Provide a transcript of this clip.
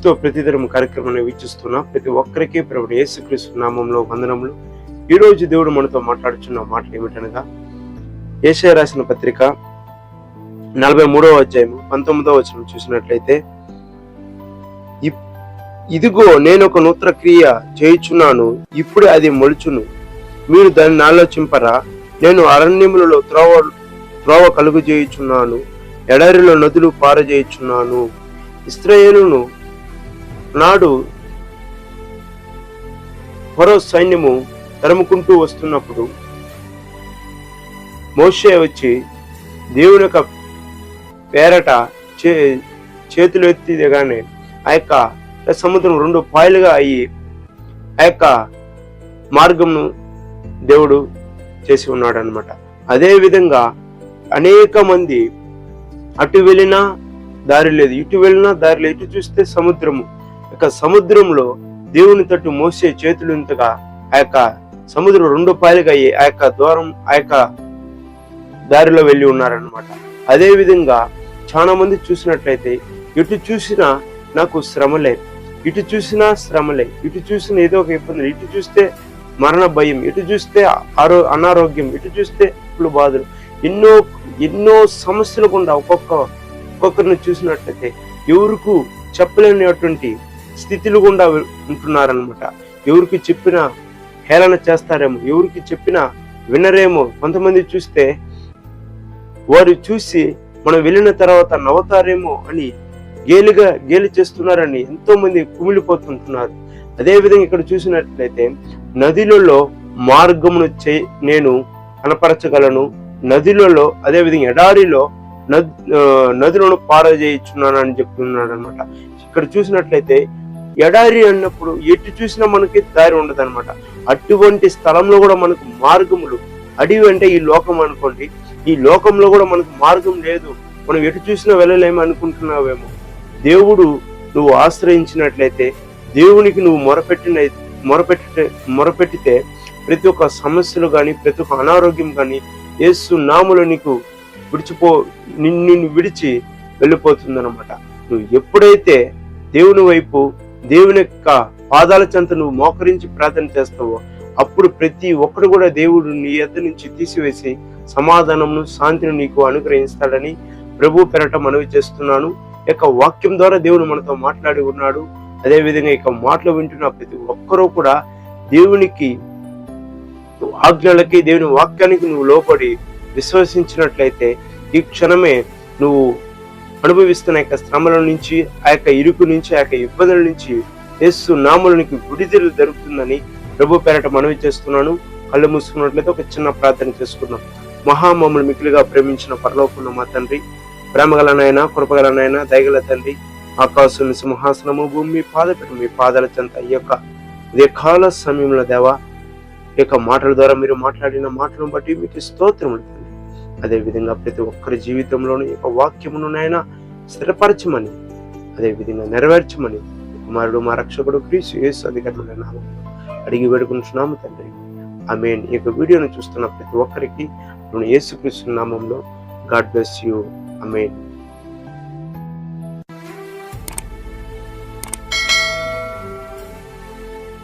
క్రీస్తు ప్రతిదినం కార్యక్రమాన్ని వీక్షిస్తున్న. ప్రతి ఒక్కరికి ప్రభుడు యేసుక్రీస్తు నామంలో వందనములు. ఈ రోజు దేవుడు మనతో మాట్లాడుచున్న మాటలు ఏమిటనగా ఏషయ రాసిన పత్రిక నలభై మూడవ అధ్యాయము పంతొమ్మిదవ వచనం చూసినట్లయితే "ఇప్- ఇదిగో నేను ఒక నూతన క్రియ చేయుచున్నాను ఇప్పుడే అది మొలుచును. మీరు దాన్ని ఆలోచింపరా. నేను అరణ్యములలో త్రోవ త్రోవ కలుగు చేయుచున్నాను ఎడారిలో నదులు పారజేయుచున్నాను. ఇస్రాయేలును నాడు ఫరో సైన్యము తరుముకుంటూ వస్తున్నప్పుడు మోషే వచ్చి దేవుని యొక్క పేరట చే చేతులు ఎత్తిగానే ఆ యొక్క సముద్రం రెండు పాయలుగా అయ్యి ఆ యొక్క మార్గంను దేవుడు చేసి ఉన్నాడు అనమాట అదేవిధంగా అనేక మంది అటు వెళ్ళినా దారి లేదు. ఇటు వెళ్ళినా దారి లేదు. ఇటు చూస్తే సముద్రము. యొక్క సముద్రంలో దేవుని తట్టు మోసే చేతులు ఇంతగా ఆ యొక్క సముద్రం రెండు పాయలుగా అయ్యి ఆ యొక్క దూరం ఆ యొక్క దారిలో వెళ్ళి ఉన్నారనమాట అదే విధంగా చాలా మంది చూసినట్లయితే ఇటు చూసినా నాకు శ్రమలే ఇటు చూసినా శ్రమలే ఇటు చూసిన ఏదో ఒక ఇబ్బంది ఇటు చూస్తే మరణ భయం. ఇటు చూస్తే ఆరో అనారోగ్యం. ఇటు చూస్తే ఇప్పుడు బాధలు. ఎన్నో ఎన్నో సమస్యలు గుండా ఒక్కొక్క ఒక్కొక్కరిని చూసినట్లయితే ఎవరికి చెప్పలేనటువంటి స్థితిలు గుండా ఉంటున్నారనమాట ఎవరికి చెప్పినా హేళన చేస్తారేమో ఎవరికి చెప్పినా వినరేమో. కొంతమంది చూస్తే వారు చూసి మనం వెళ్ళిన తర్వాత నవ్వుతారేమో అని గేలిగా గేలి చేస్తున్నారని ఎంతో మంది కుమిలిపోతుంటున్నారు అదేవిధంగా ఇక్కడ చూసినట్లయితే నదిలలో మార్గమును చే నేను కనపరచగలను. నదిలలో అదేవిధంగా ఎడారిలో నదులను పారజేయుచున్నాను అని చెప్తున్నాడు అనమాట ఇక్కడ చూసినట్లయితే ఎడారి అన్నప్పుడు ఎటు చూసినా మనకి దారి ఉండదు అనమాట అటువంటి స్థలంలో కూడా మనకు మార్గములు. అడవి అంటే ఈ లోకం అనుకోండి. ఈ లోకంలో కూడా మనకు మార్గం లేదు. మనం ఎటు చూసినా వెళ్ళలేము అనుకుంటున్నావేమో. దేవుడు నువ్వు ఆశ్రయించినట్లయితే దేవునికి నువ్వు మొరపెట్టిన మొరపెట్టి మొరపెట్టితే ప్రతి ఒక్క సమస్యలు కానీ ప్రతి ఒక్క అనారోగ్యం కానీ ఏసు నాములు నీకు విడిచిపో నిన్ను నిన్ను విడిచి వెళ్ళిపోతుందన్నమాట. నువ్వు ఎప్పుడైతే దేవుని వైపు దేవుని యొక్క పాదాల చెంత నువ్వు మోకరించి ప్రార్థన చేస్తావో. అప్పుడు ప్రతి ఒక్కడు కూడా దేవుడు నీ ఎద్ద నుంచి తీసివేసి సమాధానమును శాంతిని నీకు అనుగ్రహిస్తాడని ప్రభు పెరట మనవి చేస్తున్నాను. యొక్క వాక్యం ద్వారా దేవుడు మనతో మాట్లాడి ఉన్నాడు. అదేవిధంగా ఇక మాటలు వింటున్న ప్రతి ఒక్కరూ కూడా దేవునికి ఆజ్ఞలకి దేవుని వాక్యానికి నువ్వు లోపడి విశ్వసించినట్లయితే ఈ క్షణమే నువ్వు అనుభవిస్తున్న యొక్క శ్రమల నుంచి ఆ యొక్క ఇరుకు నుంచి ఆ యొక్క ఇబ్బందుల నుంచి యేసు నామలునికి విడుదల జరుగుతుందని ప్రభు పేరట మనవి చేస్తున్నాను. కళ్ళు మూసుకున్నట్లయితే ఒక చిన్న ప్రార్థన చేసుకున్నాం మహామములు మిక్కులుగా ప్రేమించిన పరలోకున్న మా తండ్రి ప్రేమగలనైనా కృపగలనైనా దయగల తండ్రి ఆకాశం సింహాసనము భూమి మీ మీ పాదాల చెంత ఈ యొక్క ఇదే సమయంలో దేవా ఈ యొక్క మాటల ద్వారా మీరు మాట్లాడిన మాటలను బట్టి మీకు స్తోత్రములు అదేవిధంగా అదే విధంగా ప్రతి ఒక్కరి జీవితంలోని ఒక యొక్క వాక్యమును నాయన స్థిరపరచమని అదే విధంగా నెరవేర్చమని కుమారుడు మా రక్షకుడు క్రీస్తు యేసు అధికారుల నామం అడిగి వేడుకుంటున్నాము తండ్రి. ఆమె ఈ యొక్క వీడియోను చూస్తున్న ప్రతి ఒక్కరికి యేసు యేసుక్రీస్తు నామంలో గాడ్ బ్లెస్ యూ. అమేన్